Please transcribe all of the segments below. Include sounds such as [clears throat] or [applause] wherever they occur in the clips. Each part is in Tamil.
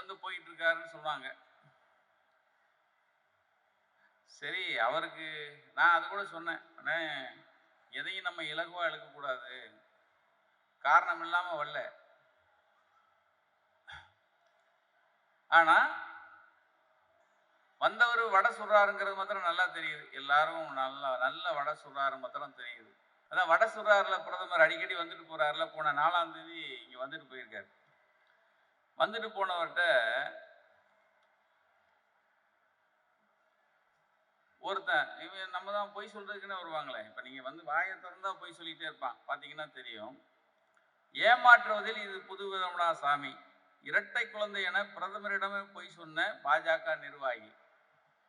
வந்து போயிட்டு இருக்காருன்னு சொன்னாங்க சரி அவருக்கு நான் அது கூட சொன்னேன். அண்ணே எதையும் நம்ம இலகுவா இழுக்கக்கூடாது. காரணம் இல்லாமல் வரல. ஆனா வந்தவர் வடை சுடுறாருங்கிறது மாத்திரம் நல்லா தெரியுது. எல்லாரும் நல்லா நல்ல வடை சுடுறாரு மாத்திரம் தெரியுது. அதான் வடை சுடுறாருல பிரதமர் அடிக்கடி வந்துட்டு போறாருல. போன நாலாம் தேதி இங்க வந்துட்டு போயிருக்காரு. வந்துட்டு போனவர்கிட்ட ஒருத்தன் இவன் நம்ம தான் பொய் சொல்றதுக்குன்னு வருவாங்களே. இப்போ நீங்க வந்து வாயை திறந்தா பொய் சொல்லிட்டே இருப்பான். பார்த்தீங்கன்னா தெரியும். ஏமாற்றுவதில் இது புது விதம்டா சாமி. இரட்டை குழந்தை என பிரதமரிடமே பொய் சொன்ன பாஜக நிர்வாகி.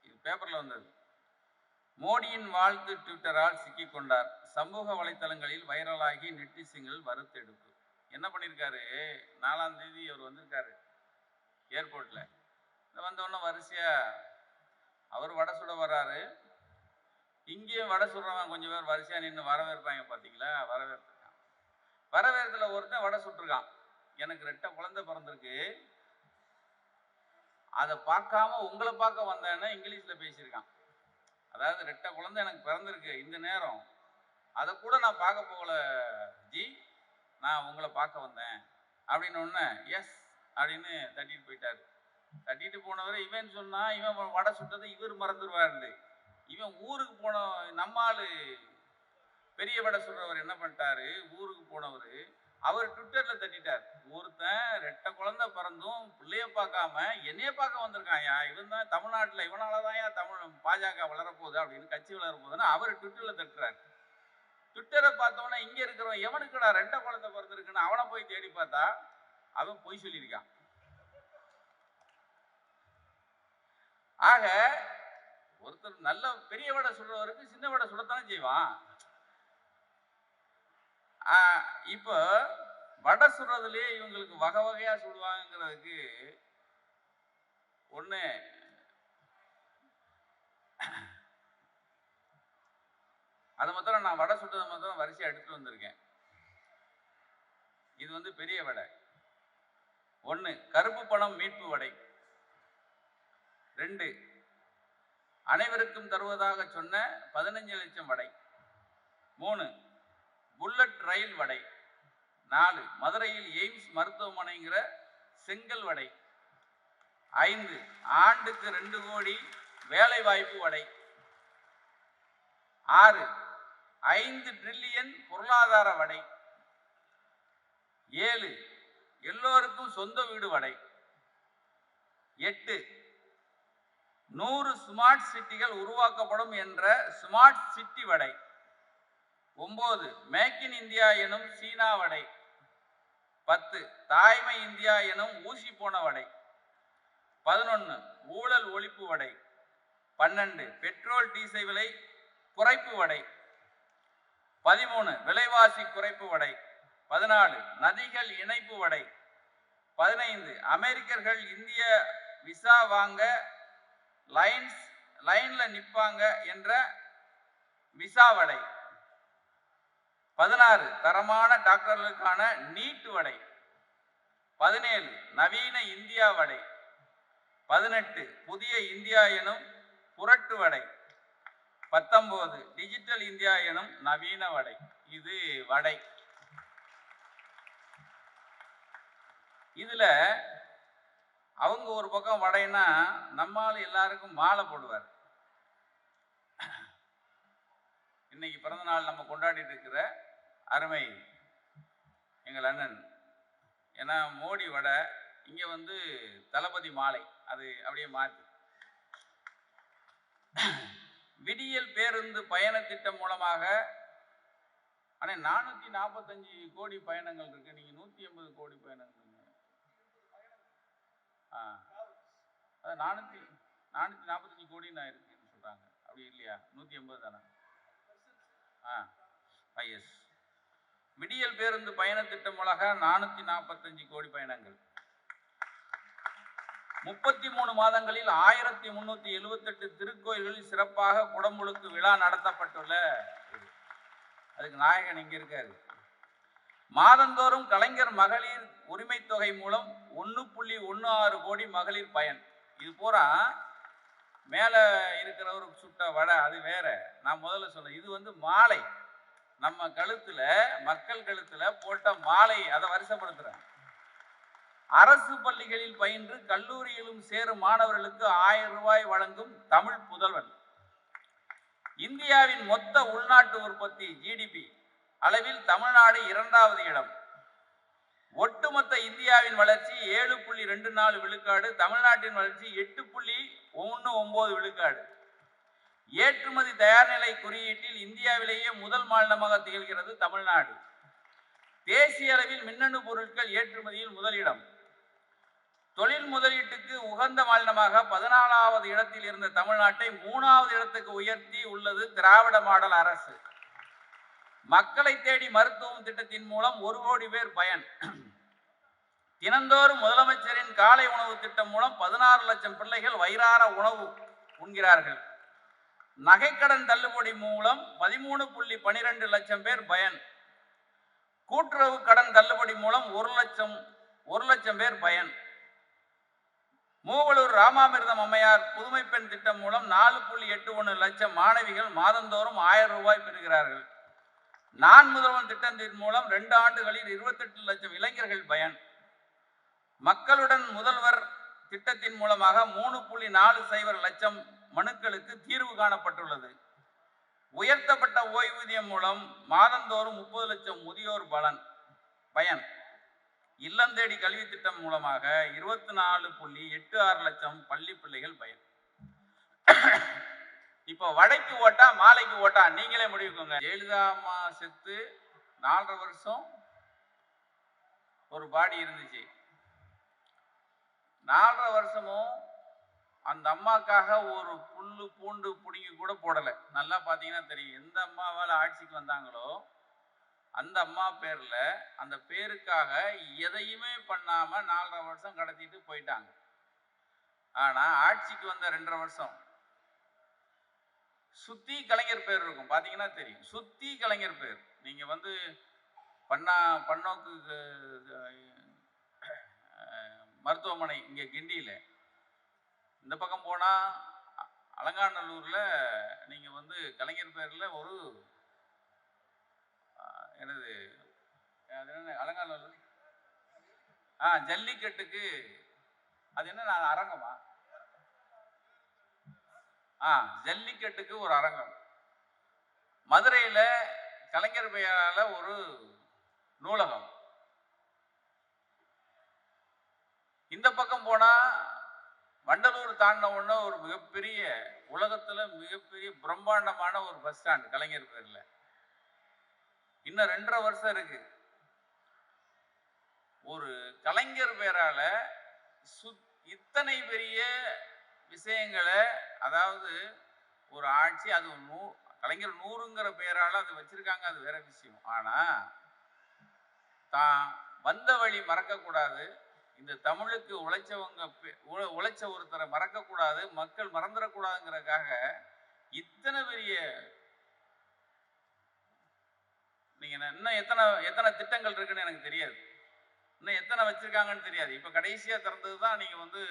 இது பேப்பர்ல வந்தது. மோடியின் வாழ்த்து ட்விட்டரால் சிக்கிக்கொண்டார். சமூக வலைத்தளங்களில் வைரலாகி நெட்டிசிங்கள் வறுத்தெடுப்பு. என்ன பண்ணியிருக்காரு நாலாம் தேதி அவர் வந்திருக்காரு ஏர்போர்ட்ல. வந்தவுடனே வரிசையா அவர் வடை சுட வர்றாரு இங்கேயும் வடை சுடுறவன் கொஞ்சம் பேர் வரிசையா நின்று வரவேற்பாங்க பார்த்தீங்களா வரவேற்பிருக்கான். வரவேற்பில் ஒருத்தன் வடை சுட்டிருக்கான். எனக்கு ரெட்டை குழந்தை பிறந்திருக்கு. அதை பார்க்காம உங்களை பார்க்க வந்தேன்னா இங்கிலீஷ்ல பேசியிருக்கான். அதாவது ரெட்டை குழந்தை எனக்கு பிறந்திருக்கு இந்த நேரம். அதை கூட நான் பார்க்க போகல ஜி. நான் உங்களை பார்க்க வந்தேன். அப்படின்னு ஒன்று எஸ் அப்படின்னு தட்டிட்டு போயிட்டாரு. தட்டிட்டு போனவர் இவன் சொன்னால் இவன் வடை சுட்டதை இவர் மறந்துடுவாரு இவன் ஊருக்கு போன நம்ம பெரிய வடை சுடுறவர் என்ன பண்ணிட்டாரு? ஊருக்கு போனவர் அவர் ட்விட்டரில் தட்டிட்டார். ஒருத்தன் ரெட்டை குழந்தை பிறந்தும் பிள்ளைய பார்க்காம என்னைய பார்க்க வந்திருக்காயா இவன் தான் தமிழ்நாட்டில் இவனால தான் தமிழ் பாஜக வளரப்போகுது அப்படின்னு கட்சி வளரப்போகுதுன்னு அவர் ட்விட்டரில் தட்டுறாரு. ட்விட்டரை பார்த்தோன்னே இங்க இருக்கிறவன் எவனுக்குடா ரெண்டை குழந்தை பிறந்திருக்குன்னு அவனை போய் தேடி பார்த்தா அவன் பொய் சொல்லியிருக்கான். ஆக ஒருத்தர் நல்ல பெரிய வடை சுடுறவருக்கு சின்ன வடை சுடத்தானே செய்வான். ஆஹ் இப்போ வடை சுடுறதுலேயே இவங்களுக்கு வகை வகையா சுடுவாங்கிறதுக்கு ஒண்ணு அது மாத்திரம் நான் வடை சுட்டதை மாத்திரம் வரிசையாக எடுத்துகிட்டு வந்திருக்கேன். இது வந்து பெரிய வடை. ஒன்று கருப்பு பணம் மீட்பு வடை. ரெண்டு அனைவருக்கும் தருவதாக சொன்ன பதினஞ்சு லட்சம் வடை. மூணு புல்லட் ரயில் வடை. நாலு மதுரையில் எய்ம்ஸ் மருத்துவமனைங்கிற செங்கல் வடை. ஐந்து ஆண்டுக்கு ரெண்டு கோடி வேலை வாய்ப்பு வடை. ஆறு ஐந்து ட்ரில்லியன் பொருளாதார வடை. ஏழு எல்லோருக்கும் சொந்த வீடு வடை. எட்டு நூறு ஸ்மார்ட் சிட்டிகள் உருவாக்கப்படும் என்ற ஸ்மார்ட் சிட்டி வடை. ஒன்பது மேக் இன் இந்தியா எனும் சீனா வடை. பத்து தாய்மை இந்தியா எனும் ஊசி போன வடை. பதினொன்று ஊழல் ஒழிப்பு வடை. பன்னெண்டு பெட்ரோல் டீசல் விலை குறைப்பு வடை. பதிமூணு விலைவாசி குறைப்பு வடை. பதினாலு நதிகள் இணைப்பு வடை. பதினைந்து அமெரிக்கர்கள் இந்திய விசா வாங்க லைன்ஸ் லைன்ல நிற்பாங்க என்ற விசா வடை. பதினாறு தரமான டாக்டர்களுக்கான நீட்டு வடை. பதினேழு நவீன இந்தியா வடை. பதினெட்டு புதிய இந்தியா எனும் புரட்டு வடை. பத்தொன்பது டிஜிட்டல் இந்தியா எனும் நவீன வடை. இது வடை. இதுல அவங்க ஒரு பக்கம் வடைன்னா நம்மால் எல்லாருக்கும் மாலை போடுவார். இன்னைக்கு பிறந்த நாள் நம்ம கொண்டாடிட்டு இருக்கிற அருமை எங்கள் அண்ணன். ஏன்னா மோடி வடை இங்கே வந்து தளபதி மாலை அது அப்படியே மாற்றி விடியல் பேருந்து பயண திட்டம் மூலமாக ஆனால் நானூற்றி நாற்பத்தஞ்சு கோடி பயணங்கள் இருக்கு. நீங்கள் நூற்றி ஐம்பது கோடி பயணங்கள். ஆ. அது நானூற்றி நானூற்றி நாற்பத்தஞ்சு நான் இருக்குன்னு சொல்கிறாங்க அப்படி இல்லையா? நூற்றி ஐம்பது தானே? ஆ. ஐஎஸ் விடியல் பேருந்து பயண திட்டம் மூலமாக நானூற்றி நாற்பத்தஞ்சு கோடி பயணங்கள். முப்பத்தி மூணு மாதங்களில் ஆயிரத்தி முன்னூத்தி எழுபத்தெட்டு திருக்கோயில்களில் சிறப்பாக குடமுழுக்கு விழா நடத்தப்பட்டுள்ள. அதுக்கு நாயகன் இங்க இருக்காரு. மாதந்தோறும் கலைஞர் மகளிர் உரிமை தொகை மூலம் ஒன்று புள்ளி ஒன்று ஆறு கோடி மகளிர் பயன். இது பூரா மேலே இருக்கிறவர் சுட்ட வடை அது வேற. நான் முதல்ல சொல்ல இது வந்து மாலை. நம்ம கழுத்துல மக்கள் கழுத்துல போட்ட மாலை அதை வருஷப்படுத்துறேன் அரசு பள்ளிகளில் பயின்று கல்லூரியிலும் சேரும் மாணவர்களுக்கு ஆயிரம் ரூபாய் வழங்கும் தமிழ் புதல்வன். இந்தியாவின் மொத்த உள்நாட்டு உற்பத்தி ஜிடிபி அளவில் தமிழ்நாடு இரண்டாவது இடம். ஒட்டுமொத்த இந்தியாவின் வளர்ச்சி ஏழு புள்ளி ரெண்டு நாலு விழுக்காடு தமிழ்நாட்டின் வளர்ச்சி எட்டு புள்ளி ஒன்று ஒன்பது விழுக்காடு. ஏற்றுமதி தயார்நிலை குறியீட்டில் இந்தியாவிலேயே முதல் மாநிலமாக திகழ்கிறது தமிழ்நாடு. தேசிய அளவில் மின்னணு பொருட்கள் ஏற்றுமதியில் முதலிடம். தொழில் முதலீட்டுக்கு உகந்த மாநிலமாக பதினாலாவது இடத்தில் இருந்த தமிழ்நாட்டை மூணாவது இடத்துக்கு உயர்த்தி உள்ளது திராவிட மாடல் அரசு. மக்களை தேடி மருத்துவம் திட்டத்தின் மூலம் ஒரு கோடி பேர் பயன். தினந்தோறும் முதலமைச்சரின் காலை உணவு திட்டம் மூலம் பதினாறு லட்சம் பிள்ளைகள் வயிறார உணவு உண்கிறார்கள். நகைக்கடன் தள்ளுபடி மூலம் பதிமூணு புள்ளி பனிரெண்டு லட்சம் பேர் பயன். கூட்டுறவு கடன் தள்ளுபடி மூலம் ஒரு லட்சம் ஒரு லட்சம் பேர் பயன். மூவலூர் ராமாமிர்தம் அம்மையார் புதுமை பெண் திட்டம் மூலம் நாலு புள்ளி எட்டு ஒன்று லட்சம் மாணவிகள் மாதந்தோறும் ஆயிரம் ரூபாய் பெறுகிறார்கள். நான் முதல்வன் திட்டத்தின் மூலம் ரெண்டு ஆண்டுகளில் இருபத்தெட்டு லட்சம் இளைஞர்கள் பயன். மக்களுடன் முதல்வர் திட்டத்தின் மூலமாக மூணு புள்ளி நாலு சைபர் லட்சம் மனுக்களுக்கு தீர்வு காணப்பட்டுள்ளது. உயர்த்தப்பட்ட ஓய்வூதியம் மூலம் மாதந்தோறும் முப்பது லட்சம் முதியோர் பலன் பயன். இல்லம் தேடி கல்வி திட்டம் மூலமாக இருபத்தி நாலு புள்ளி எட்டு ஆறு லட்சம் பள்ளி பிள்ளைகள் பயன். இப்போ வடைக்கு ஓட்டா மாலைக்கு ஓட்டா நீங்களே முடிவுக்குங்க. ஜெயலலிதாமா அம்மா செத்து நாலரை வருஷம் ஒரு பாடி இருந்துச்சு. நாலரை வருஷமும் அந்த அம்மாக்காக ஒரு புல்லு பூண்டு பிடுங்கி கூட போடலை. நல்லா பார்த்தீங்கன்னா தெரியும். எந்த அம்மாவால் ஆட்சிக்கு வந்தாங்களோ அந்த அம்மா பேரில் அந்த பேருக்காக எதையுமே பண்ணாமல் நாலரை வருஷம் கடத்திட்டு போயிட்டாங்க. ஆனால் ஆட்சிக்கு வந்த ரெண்டரை வருஷம். சுத்தி கலைஞர் பேர் இருக்கும் பார்த்தீங்கன்னா தெரியும். சுத்தி கலைஞர் பேர். நீங்கள் வந்து பண்ணா பன்னோக்கு மருத்துவமனை இங்கே கிண்டியில். இந்த பக்கம் போனால் அலங்காநல்லூரில் நீங்கள் வந்து கலைஞர் பேரில் ஒரு ஆஹ், என்னது அது என்ன அலங்காநல்லூர் ஆ ஜல்லிக்கட்டுக்கு அது என்ன நான் அரங்கமா? ஆ ஜல்லிக்கட்டுக்கு ஒரு அரங்கம். மதுரையில் கலைஞர் பெயரால் ஒரு நூலகம். இந்த பக்கம் போனால் வண்டலூர் தாண்டின ஒன்று ஒரு மிகப்பெரிய உலகத்தில் மிகப்பெரிய பிரம்மாண்டமான ஒரு பஸ் ஸ்டாண்ட் கலைஞர் பேரில் இன்னும் ரெண்டரை வருஷம் இருக்கு. ஒரு கலைஞர் பேரால சுத் இத்தனை பெரிய விஷயங்களை அதாவது ஒரு ஆட்சி அது நூ கலைஞர் நூறுங்கிற பேரால அது வச்சிருக்காங்க அது வேற விஷயம். ஆனா தான் வந்த வழி மறக்கக்கூடாது. இந்த தமிழுக்கு உழைச்சவங்க பே- உழ- உழைச்ச ஒருத்தரை மறக்கக்கூடாது மக்கள் மறந்துடக்கூடாதுங்கிறதுக்காக இத்தனை பெரிய நீங்க இன்னும் எத்தனை எத்தனை திட்டங்கள் இருக்குன்னு எனக்கு தெரியாது. இன்னும் எத்தனை வச்சிருக்காங்கன்னு தெரியாது. இப்ப கடைசியா திறந்தது தான் நீங்க வந்து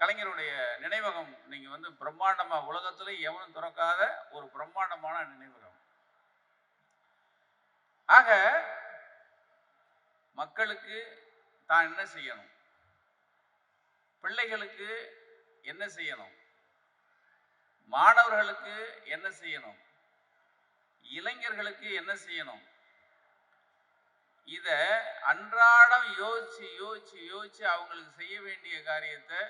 கலைஞருடைய நினைவகம் நீங்க வந்து பிரம்மாண்டமா உலகத்துல எவனும் திறக்காத ஒரு பிரம்மாண்டமான நினைவகம். ஆக மக்களுக்கு தான் என்ன செய்யணும்? பிள்ளைகளுக்கு என்ன செய்யணும்? மாணவர்களுக்கு என்ன செய்யணும்? இளைஞர்களுக்கு என்ன செய்யணும்? இத அன்றாடம் யோசிச்சு யோசிச்சு யோசிச்சு அவங்களுக்கு செய்ய வேண்டிய காரியத்தை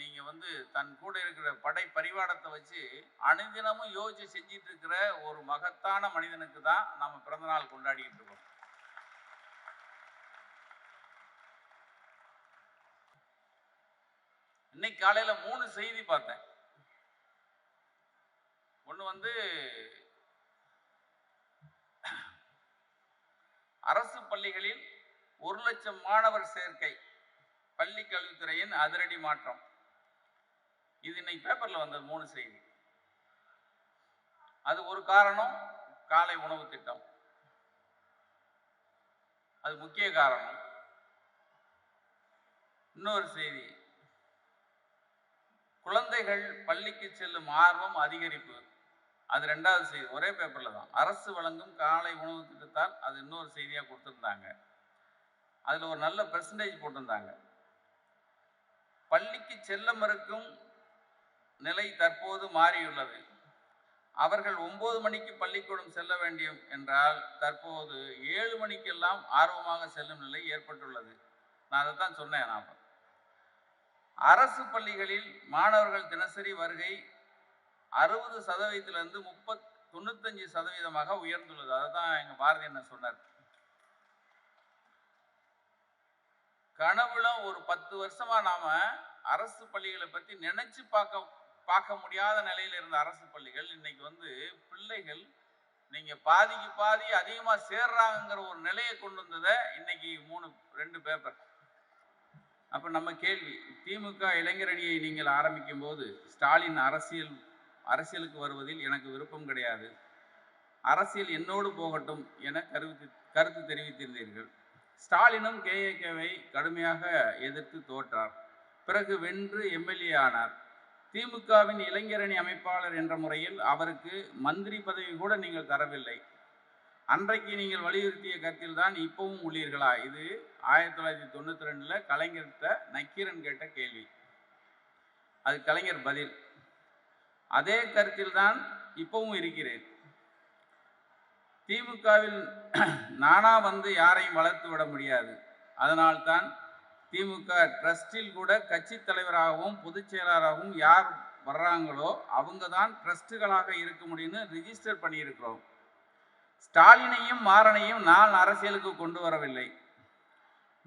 நீங்க வந்து தன் கூட இருக்கிற படை பரிவாரத்தை வச்சு அனுதினமும் யோசிச்சு செஞ்சிட்டு இருக்கிற ஒரு மகத்தான மனிதனுக்கு தான் நாம பிறந்தநாள் கொண்டாடிட்டு இருக்கோம். இன்னைக்கு காலையில மூணு செய்தி பார்த்தேன். ஒண்ணு வந்து அரசு பள்ளிகளில் ஒரு லட்சம் மாணவர் சேர்க்கை. பள்ளி கல்வித்துறையின் அதிரடி மாற்றம். இது இன்னைக்கு பேப்பர்ல வந்தது மூணு செய்தி. அது ஒரு காரணம் காலை உணவு திட்டம். அது முக்கிய காரணம். இன்னொரு செய்தி. குழந்தைகள் பள்ளிக்கு செல்லும் ஆர்வம் அதிகரிப்பு. அது ரெண்டாவது செய்தி ஒரே பேப்பரில் தான். அரசு வழங்கும் காலை உணவு திட்டத்தால் அது இன்னொரு செய்தியாக கொடுத்துருந்தாங்க. அதில் ஒரு நல்ல பெர்சன்டேஜ் போட்டிருந்தாங்க. பள்ளிக்கு செல்ல மறுக்கும் நிலை தற்போது மாறியுள்ளது. அவர்கள் ஒன்பது மணிக்கு பள்ளிக்கூடம் செல்ல வேண்டும் என்றால் தற்போது ஏழு மணிக்கெல்லாம் ஆர்வமாக செல்லும் நிலை ஏற்பட்டுள்ளது. நான் அதை தான் சொன்னேன் நான் அரசு பள்ளிகளில் மாணவர்கள் தினசரி வருகை அறுபது சதவீதத்திலிருந்து முப்பத் தொண்ணூத்தஞ்சு சதவீதமாக உயர்ந்துள்ளது. அதுதான் எங்கள் பாரதி என்ன சொன்னார். கனவுல ஒரு பத்து வருஷமா நாம அரசு பள்ளிகளை பத்தி நினைச்சு பார்க்க பார்க்க முடியாத நிலையில் இருந்த அரசு பள்ளிகள் இன்னைக்கு வந்து பிள்ளைகள் நீங்க பாதிக்கு பாதி அதிகமா சேர்றாங்கங்கிற ஒரு நிலையை கொண்டு வந்ததை இன்னைக்கு மூணு ரெண்டு பேப்பர். அப்ப நம்ம கேள்வி திமுக இளைஞரணியை நீங்கள் ஆரம்பிக்கும் போது ஸ்டாலின் அரசியல் அரசியலுக்கு வருவதில் எனக்கு விருப்பம் கிடையாது. அரசியல் என்னோடு போகட்டும் என கருத்து கருத்து தெரிவித்திருந்தீர்கள். ஸ்டாலினும் கேஏகேவை கடுமையாக எதிர்த்து தோற்றார். பிறகு வென்று எம்எல்ஏ ஆனார். திமுகவின் இளைஞரணி அமைப்பாளர் என்ற முறையில் அவருக்கு மந்திரி பதவி கூட நீங்கள் தரவில்லை. அன்றைக்கு நீங்கள் வலியுறுத்திய கருத்தில் தான் இப்பவும் உள்ளீர்களா? இது ஆயிரத்தி தொள்ளாயிரத்தி தொண்ணூத்தி ரெண்டுல கலைஞர்கிட்ட நக்கீரன் கேட்ட கேள்வி. அது கலைஞர் பதில். அதே கருத்தில் தான் இப்பவும் இருக்கிறேன். திமுகவில் [clears throat] நானா வந்து யாரையும் வளர்த்து விட முடியாது. அதனால்தான் திமுக ட்ரஸ்டில் கூட கட்சி தலைவராகவும் பொதுச் செயலாளராகவும் யார் வர்றாங்களோ அவங்க தான் ட்ரஸ்ட்டுகளாக இருக்க முடியும்னு ரிஜிஸ்டர் பண்ணியிருக்கிறோம். ஸ்டாலினையும் மாறனையும் நான் அரசியலுக்கு கொண்டு வரவில்லை.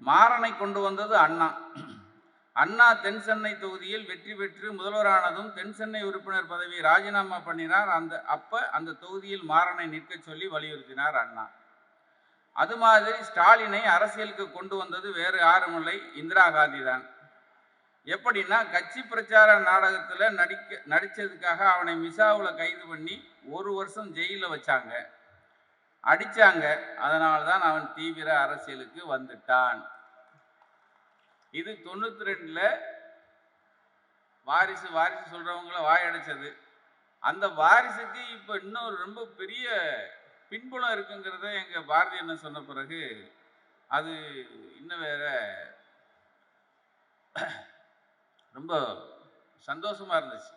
மாறனை கொண்டு வந்தது அண்ணா. அண்ணா தென் சென்னை தொகுதியில் வெற்றி பெற்று முதல்வரானதும் தென் சென்னை உறுப்பினர் பதவியை ராஜினாமா பண்ணினார். அந்த அப்ப அந்த தொகுதியில் மாறனை நிற்கச் சொல்லி வலியுறுத்தினார் அண்ணா. அது மாதிரி ஸ்டாலினை அரசியலுக்கு கொண்டு வந்தது வேறு யாருமில்லை இந்திரா காந்தி தான் எப்படின்னா கட்சி பிரச்சார நாடகத்தில் நடிக்க நடித்ததுக்காக அவனை மிசாவில் கைது பண்ணி ஒரு வருஷம் ஜெயிலில் வச்சாங்க. அடித்தாங்க அதனால தான் அவன் தீவிர அரசியலுக்கு வந்துட்டான். இது தொண்ணூத்தி ரெண்டுல வாரிசு வாரிசு சொல்றவங்கள வாயடைச்சது. அந்த வாரிசுக்கு இப்ப இன்னும் ரொம்ப பெரிய பின்புலம் இருக்குங்கிறத எங்க பாரதி என்ன சொன்ன பிறகு அது இன்னும் வேற ரொம்ப சந்தோஷமா இருந்துச்சு.